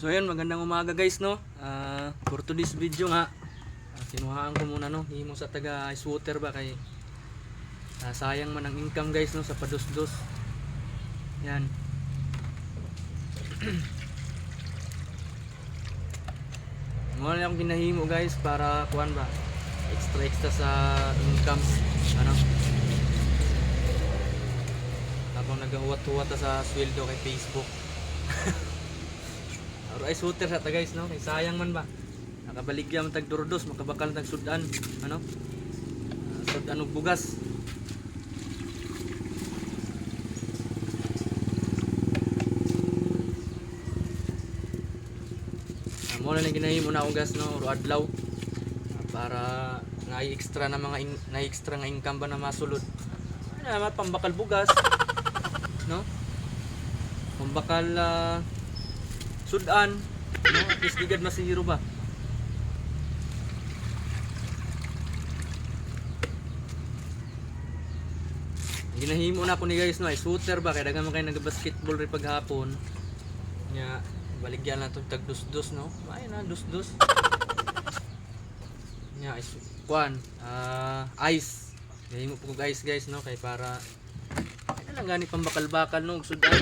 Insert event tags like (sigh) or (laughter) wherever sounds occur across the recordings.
So ayun, magandang umaga guys no. Ah, for today's video nga, uh, kinuhaan ko muna no, himo sa taga ice water ba kay ah, sayang man ang income guys no sa padus-dus. Yan. (clears throat) Mo na akong ginahimo guys para kuan ba extra extra sa income ano habang nagahuwat-huwat sa sweldo kay Facebook (laughs) ay shooter sa ta guys no? Kay sayang man ba? Nakabaligya man tag durdos makabakal tag sudan ano? Ah, sudan og bugas. Ah, mo na lang ginahimo na akong gas no? Ro adlaw. Ah, para na extra na mga in, na extra nga income ba na masulod. Naman pambakal bugas no? Pambakal ah, sudan. No at least digad masihiro ba? Ginahimo na ako ni guys no? Ay shooter ba? Kay dagan man kay nag-basketball ri paghapon. Nya baligyan na to tag dus-dus no? Ay na dus-dus nya is kuan ah ice. Gahimo po ice guys no? Kay para ano lang gani pambakal-bakal no? Sudan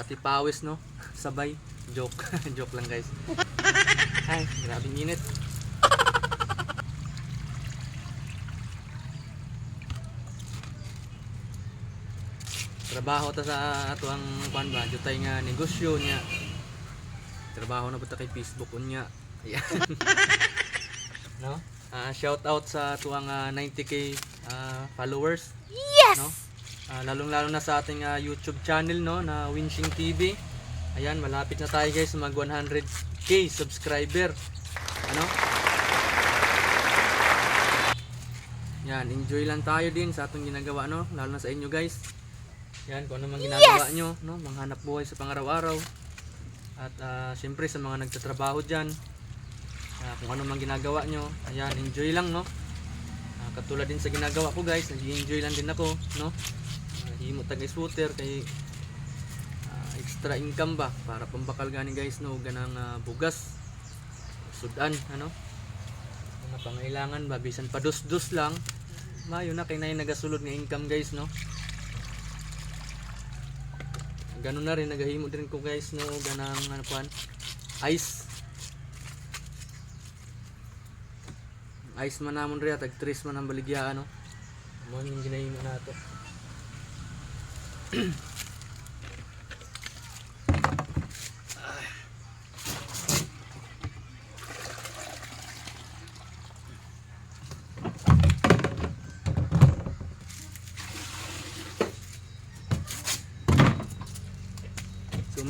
Pati pawis no? (laughs) Sabay. Joke. (laughs) Joke lang guys. Ay grabing init. Trabaho ta sa ato ang kuan ba jutay nga negosyo niya. Trabaho na ba kay Facebook unya? Ayan. (laughs) no? Ah, shout out sa tuwang 90k ah, followers. Yes! no Ah, lalong lalo na sa ating ah, YouTube channel no na Winching TV ayan malapit na tayo guys mag 100k subscriber. Ano? Yan enjoy lang tayo din sa atong ginagawa no lalo na sa inyo guys. Yan kung ano mang ginagawa nyo no manghanap buhay sa pangaraw-araw. At ah, syempre sa mga nagtatrabaho dyan ah, kung ano mang ginagawa nyo ayan enjoy lang no. Ah, katulad din sa ginagawa ko guys nag-enjoy lang din ako no. uh, himo tag scooter kay ah, extra income ba? Para pambakal gani guys no? Ganang ah, bugas. Sudan ano? Mga pangailangan ba? Bisan padus-dus lang. Mayo na kay nay nagasulod nga income guys no? Ganun na rin nagahimo din ko guys no? Ganang ano kuan ice. Ice man namon riya tag tres man ang baligya ano? Mo yung ginahimo nato So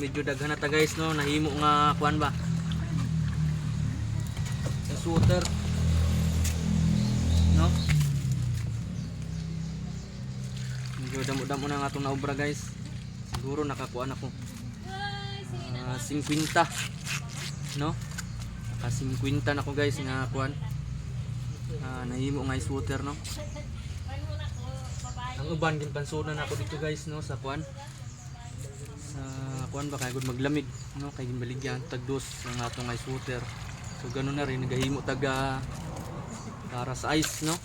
medyo daghan na ta guys no, nahimo nga kuan ba. Sa shooter. No? Medyo damo-damo na nga itong naubra guys. Siguro nakakuan ako. Ah, 50. No? Naka 50 na ko guys nga kuan. Ah, nahimo nga shooter no. Ang uban din pansunan ako dito guys no sa kuan sa kuan ba kay gud maglamig no kay ginbaligyan tag dos ang atong ice water so ganun na rin nagahimo taga para sa ice no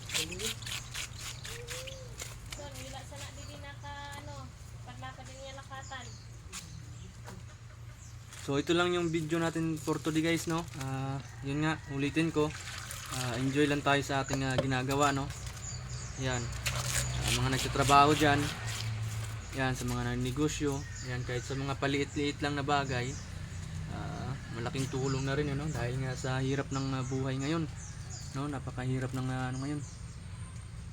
So ito lang yung video natin for today guys no. Ah, yun nga ulitin ko. Ah, enjoy lang tayo sa ating ah, ginagawa no. Yan. Ah, mga nagtatrabaho diyan. Yan sa mga nagnegosyo. Yan kahit sa mga paliit-liit lang na bagay. ah, malaking tulong na rin yun no dahil nga sa hirap ng ah, buhay ngayon. No, napakahirap ng ah, ano ngayon.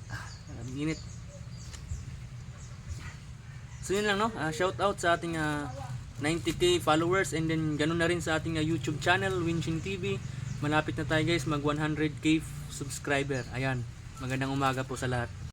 Ah, init. So yun lang no. Ah, shout out sa ating ah, 90k followers and then ganun na rin sa ating uh, YouTube channel Winchin TV. Malapit na tayo guys mag 100k subscriber. Ayan. Magandang umaga po sa lahat.